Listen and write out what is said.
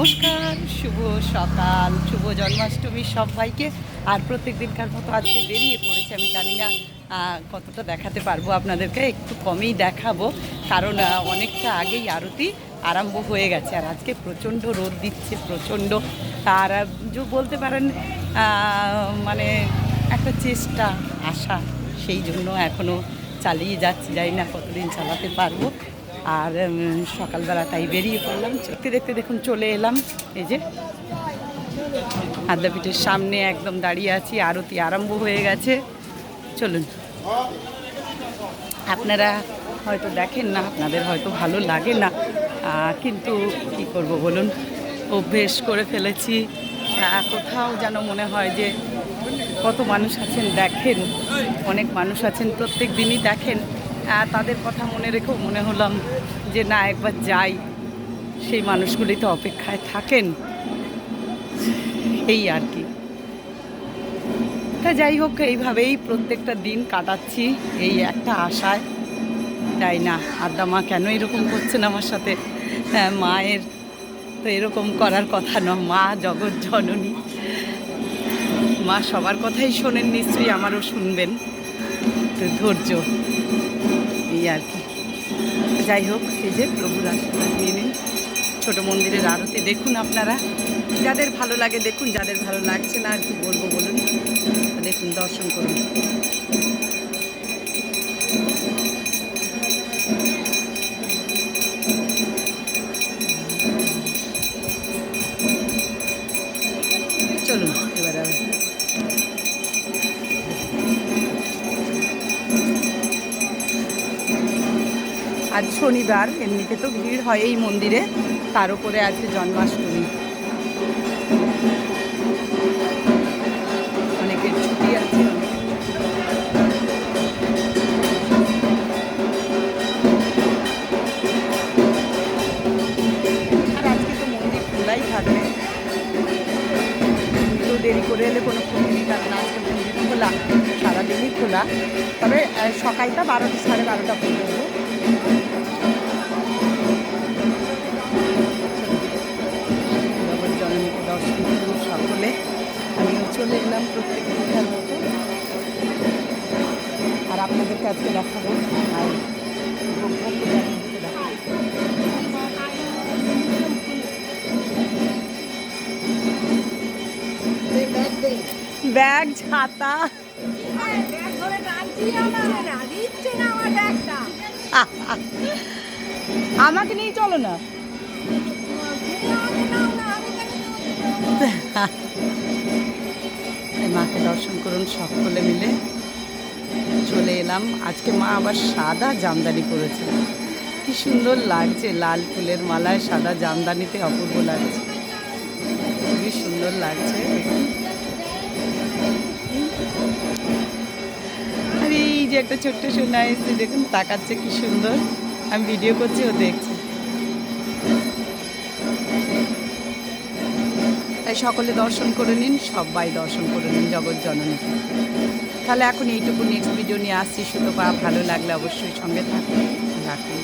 নমস্কার, শুভ সকাল, শুভ জন্মাষ্টমী সবাইকে। আর প্রত্যেক দিনকার মতো আজকে বেরিয়ে পড়েছে, আমি জানি না কতটা দেখাতে পারব আপনাদেরকে, একটু কমই দেখাবো, কারণ অনেকটা আগেই আরতি আরম্ভ হয়ে গেছে, আর আজকে প্রচণ্ড রোদ দিচ্ছে, প্রচণ্ড। আর বলতে পারেন মানে একটা চেষ্টা, আশা, সেই জন্য এখনও চালিয়ে যাচ্ছি, জানি না কতদিন চালাতে পারব। আর সকালবেলা তাই বেরিয়ে পড়লাম। দেখতে দেখতে, দেখুন, চলে এলাম। এই যে, আদ্যাপীঠের সামনে একদম দাঁড়িয়ে আছি। আরতি আরম্ভ হয়ে গেছে। চলুন। আপনারা হয়তো দেখেন না, আপনাদের হয়তো ভালো লাগে না। কিন্তু কি করব বলুন? অভ্যেস করে ফেলেছি। কোথাও যেন মনে হয় যে, কত মানুষ আছেন দেখেন। অনেক মানুষ আছেন, প্রত্যেক দিনই দেখেন। তাদের কথা মনে রেখেও মনে হলাম যে না একবার যাই। সেই মানুষগুলি তো অপেক্ষায় থাকেন। এই আর কি। তা যাই হোক এইভাবেই প্রত্যেকটা দিন কাটাচ্ছি এই একটা আশায়। তাই না আদ্দা মা কেন এরকম করছেন আমার সাথে? হ্যাঁ, মায়ের তো এরকম করার কথা নয় মা জগৎ জননী। মা সবার কথাই শোনেন নিশ্চয়ই আমারও শুনবেন। তো ধৈর্য। এই আর কি। যাই হোক, এই যে প্রভুর আশীর্বাদ নিয়ে নিন। ছোটো মন্দিরের আরতি দেখুন আপনারা। যাদের ভালো লাগে দেখুন, যাদের ভালো লাগছে না আর কি বলব বলুন। দেখুন, দর্শন করুন। আজ শনিবার এমনিতে তো ভিড় হয় এই মন্দিরে তার উপরে আছে জন্মাষ্টমী। করে এলে কোনো নেই, কারণ আজকে মন্দির খোলা, সারাদিনই খোলা। তবে সকালটা বারোটা, সাড়ে বারোটা পর্যন্ত। দর্শন সকলে আমিও চলে এলাম প্রত্যেক মতো আর আপনাদেরকে আজকে দেখাবো, আর ব্যাগ, ছাতা। আমাকে নিয়ে চলো না। মাকে দর্শন করুন সকলে মিলে। চলে এলাম। আজকে মা আবার সাদা জামদানি করেছে কি সুন্দর লাগছে, লাল ফুলের মালায় সাদা জামদানিতে অপূর্ব লাগছে। খুবই সুন্দর লাগছে। আর, এই যে একটা ছোট্ট সোনা এসে দেখুন, তাকাচ্ছে কি সুন্দর। আমি ভিডিও করছি, ও দেখছে। তাই সকলে দর্শন করে নিন, সবাই দর্শন করে নিন জগৎ জননীকে। তাহলে এখন এইটুকু নেক্সট ভিডিও নিয়ে আসছি। শুধু বা ভালো লাগলে অবশ্যই সঙ্গে থাকুন। রাখুন।